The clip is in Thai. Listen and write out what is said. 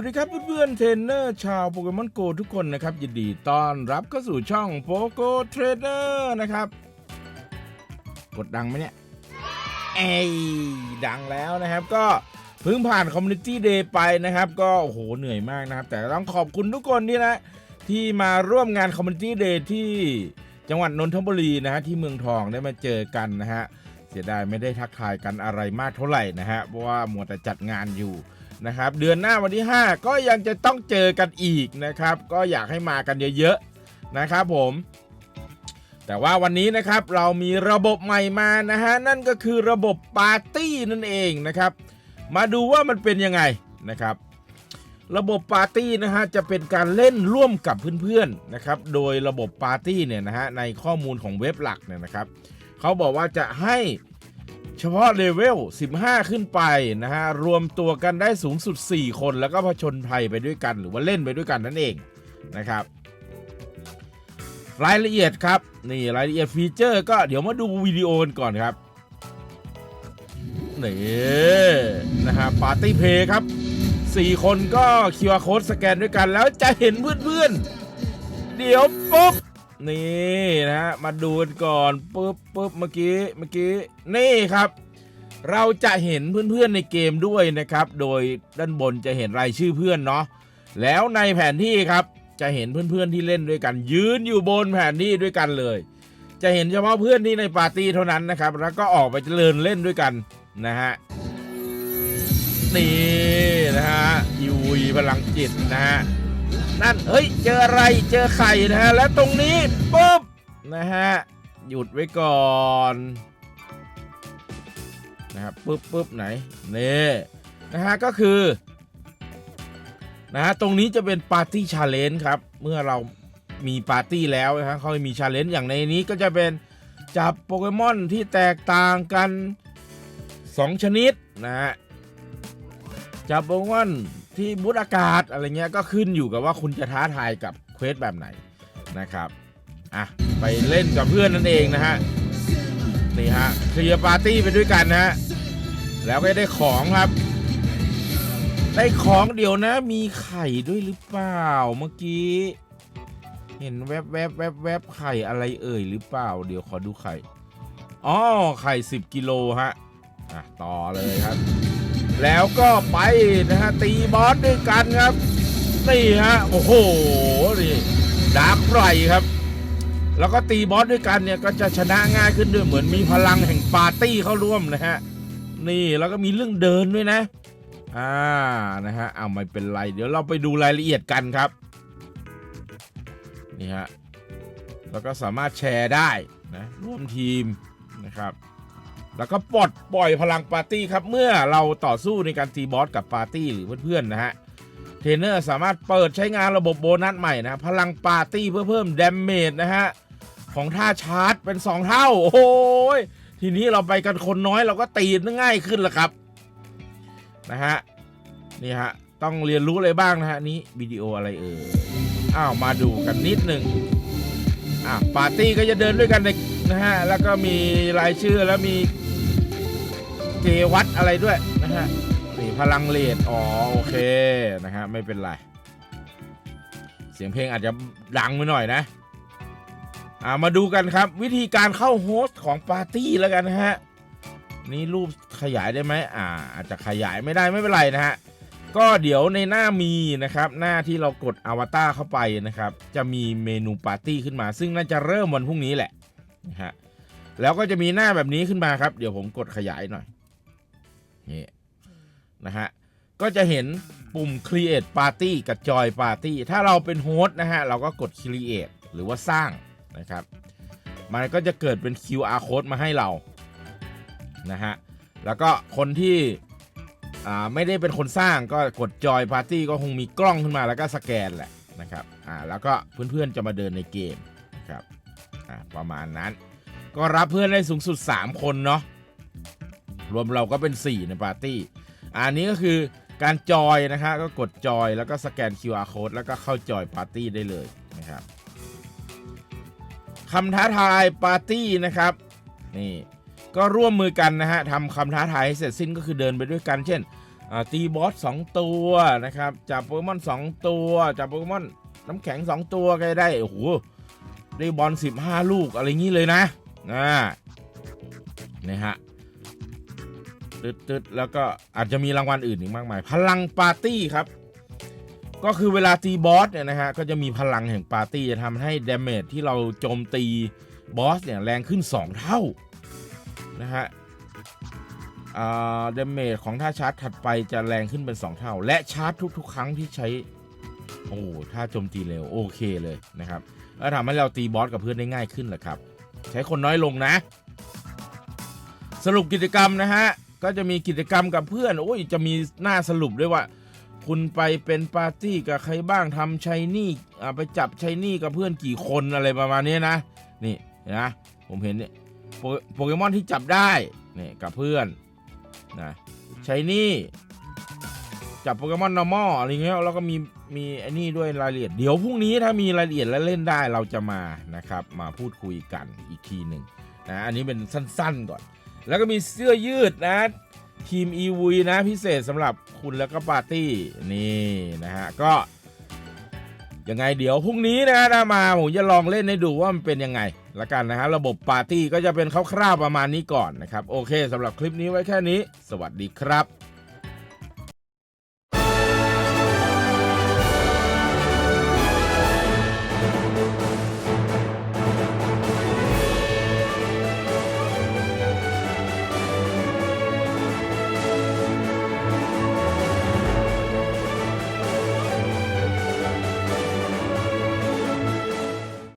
วัสดีครับเพื่อนๆเทรนเนอร์ชาวโปเกมอนโกทุกคนนะครับ ยินดีต้อนรับเข้าสู่ช่องโปโกเทรนเนอร์นะครับ กดดังไหมเนี่ย เอ้ยดังแล้วนะครับ ก็เพิ่งผ่านคอมมูนิตี้เดย์ไปนะครับ ก็โอ้โหเหนื่อยมากนะครับ แต่ต้องขอบคุณทุกคนที่นะที่มาร่วมงานคอมมูนิตี้เดย์ที่จังหวัดนนทบุรีนะฮะที่เมืองทองได้มาเจอกันนะฮะเสียดายไม่ได้ทักทายกันอะไรมากเท่าไหร่นะฮะเพราะว่ามัวแต่จัดงานอยู่ นะครับเดือนหน้าวันที่ 5 ก็ยังจะต้องเจอกันอีกนะครับ ก็อยากให้มากันเยอะๆนะครับผมแต่ว่าวันนี้นะครับเรามีระบบใหม่มานะฮะนั่นก็คือระบบปาร์ตี้นั่นเองนะครับ มาดูว่ามันเป็นยังไงนะครับ ระบบปาร์ตี้นะฮะจะเป็นการเล่นร่วมกับเพื่อนๆนะครับ โดยระบบปาร์ตี้เนี่ยนะฮะในข้อมูลของเว็บหลักเนี่ยนะครับเขาบอกว่าจะให้ เฉพาะเลเวล 15 ขึ้นไปนะฮะ รวมตัวกันได้สูงสุด 4 คนแล้วก็ผชนภัยไปด้วยกัน หรือว่าเล่นไปด้วยกันนั่นเองนะครับ รายละเอียดครับ นี่รายละเอียดฟีเจอร์ก็เดี๋ยวมาดูวิดีโอกันก่อนครับ นี่ นะฮะปาร์ตี้เพย์ครับ 4 คนก็ QR code สแกนด้วยกันแล้วจะเห็นเพื่อนๆ เดี๋ยวปุ๊บ นี่นะฮะมาดูกันก่อนปุ๊บปุ๊บเมื่อกี้เมื่อกี้นี่ครับ เราจะเห็นเพื่อนๆในเกมด้วยนะครับ โดยด้านบนจะเห็นรายชื่อเพื่อนเนาะแล้วในแผนที่ครับจะเห็นเพื่อนๆที่เล่นด้วยกัน ยืนอยู่บนแผนที่ด้วยกันเลย จะเห็นเฉพาะเพื่อนที่ในปาร์ตี้เท่านั้นนะครับ แล้วก็ออกไปเจริญเล่นด้วยกันนะฮะนี่นะฮะยูวีพลังจิตนะฮะ นั่นเฮ้ยเจออะไรเจอไข่นะฮะแล้วตรงนี้ปุ๊บนะฮะหยุดไว้ก่อนนะครับปุ๊บปุ๊บไหนนี่นะฮะก็คือนะฮะตรงนี้จะเป็นปาร์ตี้ชาเลนจ์ครับ เมื่อเรามีปาร์ตี้แล้วนะฮะเขาจะมีชาเลนจ์อย่างในนี้ก็จะเป็นจับโปเกมอนที่แตกต่างกัน 2 ชนิดนะฮะจับโปเกมอน ที่บูธอากาศอะไรเงี้ยก็ขึ้นอยู่กับว่าคุณจะท้าทายกับเควสแบบไหนนะครับอะไปเล่นกับเพื่อนนั่นเองนะฮะนี่ฮะเคลียร์ปาร์ตี้ไปด้วยกันนะฮะแล้วก็ได้ของครับ ได้ของเดี๋ยวนะมีไข่ด้วยหรือเปล่าเมื่อกี้ เห็นแวบแวบแวบแวบไข่อะไรเอ่ยหรือเปล่า เดี๋ยวขอดูไข่อ๋อไข่ 10 กิโลฮะอะต่อเลยครับ แล้วก็ไปนะฮะตีบอสด้วยกันครับนี่ฮะโอ้โหนี่ดาร์กไรครับ แล้วก็ตีบอสด้วยกันเนี่ยก็จะชนะง่ายขึ้นด้วยเหมือนมีพลังแห่งปาร์ตี้เข้าร่วมนะฮะนี่แล้วก็มีเรื่องเดินด้วยนะอ่านะฮะเอาไม่เป็นไรเดี๋ยวเราไปดูรายละเอียดกันครับนี่ฮะแล้วก็สามารถแชร์ได้นะร่วมทีมนะครับ แล้วก็ปลดปล่อยพลังปาร์ตี้ครับ เมื่อเราต่อสู้ในการตีบอสกับปาร์ตี้หรือเพื่อนๆนะฮะเทรนเนอร์สามารถเปิดใช้งานระบบโบนัสใหม่นะพลังปาร์ตี้เพื่อเพิ่มเดาเมจนะฮะของท่าชาร์จเป็น 2 เท่า โอ้ยทีนี้เราไปกันคนน้อยเราก็ตีง่ายขึ้นแล้วครับนะฮะนี่ฮะต้องเรียนรู้อะไรบ้างนะฮะนี้วิดีโออะไรเอ่ยอ้าวมาดูกันนิดหนึ่งอะปาร์ตี้ก็จะเดินด้วยกันในนะฮะแล้วก็มีรายชื่อแล้วมี เกวัดอะไรด้วยนะฮะนี่พลังเลดอ๋อโอเคนะฮะไม่เป็นไร เสียงเพลงอาจจะดังไปหน่อยนะอ่ามาดูกันครับ วิธีการเข้าโฮสต์ของปาร์ตี้แล้วกันนะฮะนี่รูปขยายได้ไหมอ่า อาจจะขยายไม่ได้ไม่เป็นไรนะฮะก็เดี๋ยวในหน้ามีนะครับ หน้าที่เรากดอวตารเข้าไปนะครับ จะมีเมนูปาร์ตี้ขึ้นมา ซึ่งน่าจะเริ่มวันพรุ่งนี้แหละนะฮะแล้วก็จะมีหน้าแบบนี้ขึ้นมาครับ เดี๋ยวผมกดขยายหน่อย นี่นะฮะ ก็จะเห็นปุ่ม create party กับ joy party ถ้าเราเป็นโฮสต์นะฮะ เราก็กด create หรือว่าสร้างนะครับ มันก็จะเกิดเป็น QR code มาให้เรานะฮะ แล้วก็คนที่อ่าไม่ได้เป็นคนสร้างก็กด joy party ก็คงมีกล้องขึ้นมาแล้วก็สแกนแหละนะครับ อ่า แล้วก็เพื่อนๆจะมาเดินในเกมนะครับ อ่า ประมาณนั้น ก็รับเพื่อนได้สูงสุด 3 คนเนาะ รวมเราก็เป็น 4 ในปาร์ตี้ อันนี้ก็คือการจอยนะครับก็กดจอยแล้วก็สแกน QR code แล้วก็เข้าจอยปาร์ตี้ได้เลยนะครับคำท้าทายปาร์ตี้นะครับนี่ก็ร่วมมือกันนะฮะทำคำท้าทายให้เสร็จสิ้นก็คือเดินไปด้วยกัน เช่นอ่าตีบอสสองตัวนะครับจับโปเกมอนสองตัวจับโปเกมอนน้ำแข็งสองตัวก็ได้โอ้โหได้บอล15 ลูกอะไรงี้เลยนะอ่านี่ฮะ ตึดแล้วก็อาจจะมีรางวัลอื่นอีกมากมาย พลังปาร์ตี้ครับ ก็คือเวลาตีบอสเนี่ยนะฮะก็จะมีพลังแห่งปาร์ตี้จะทำให้เดเมจที่เราโจมตีบอสเนี่ยแรงขึ้น 2 เท่านะฮะเดเมจของท่าชาร์จถัดไปจะแรงขึ้นเป็น 2 เท่า และชาร์จทุก ๆ ครั้งที่ใช้ โอ้ท่าโจมตีเร็วโอเคเลยนะครับแล้วทำให้เราตีบอสกับเพื่อนได้ง่ายขึ้นแหละครับ ใช้คนน้อยลงนะ สรุปกิจกรรมนะฮะ ก็จะมีกิจกรรมกับเพื่อนโอ้ยจะมีหน้าสรุปด้วยว่า คุณไปเป็นปาร์ตี้กับใครบ้างทำชัยนี่ไปจับชัยนี่กับเพื่อนกี่คนอะไรประมาณนี้นะ นี่นะผมเห็นเนี่ยโปเกมอนที่จับได้นี่กับเพื่อนนะชัยนี่จับโปเกมอน normal อะไรเงี้ยแล้วก็มีมีไอ้นี่ด้วยรายละเอียด เดี๋ยวพรุ่งนี้ถ้ามีรายละเอียดและเล่นได้เราจะมานะครับ มาพูดคุยกันอีกทีหนึ่งนะอันนี้เป็นสั้นๆก่อน แล้วก็มีเสื้อยืดนะ ทีม e v นะพิเศษสำหรับคุณแล้วก็ปาร์ตี้นี่นะฮะก็ยังไงเดี๋ยวพรุ่งนี้นะถ้ามาผมจะลองเล่นให้ดูว่ามันเป็นยังไงละกันนะฮะระบบปาร์ตี้ก็จะเป็นคร่าวๆประมาณนี้ก่อนนะครับ โอเคสำหรับคลิปนี้ไว้แค่นี้ สวัสดีครับ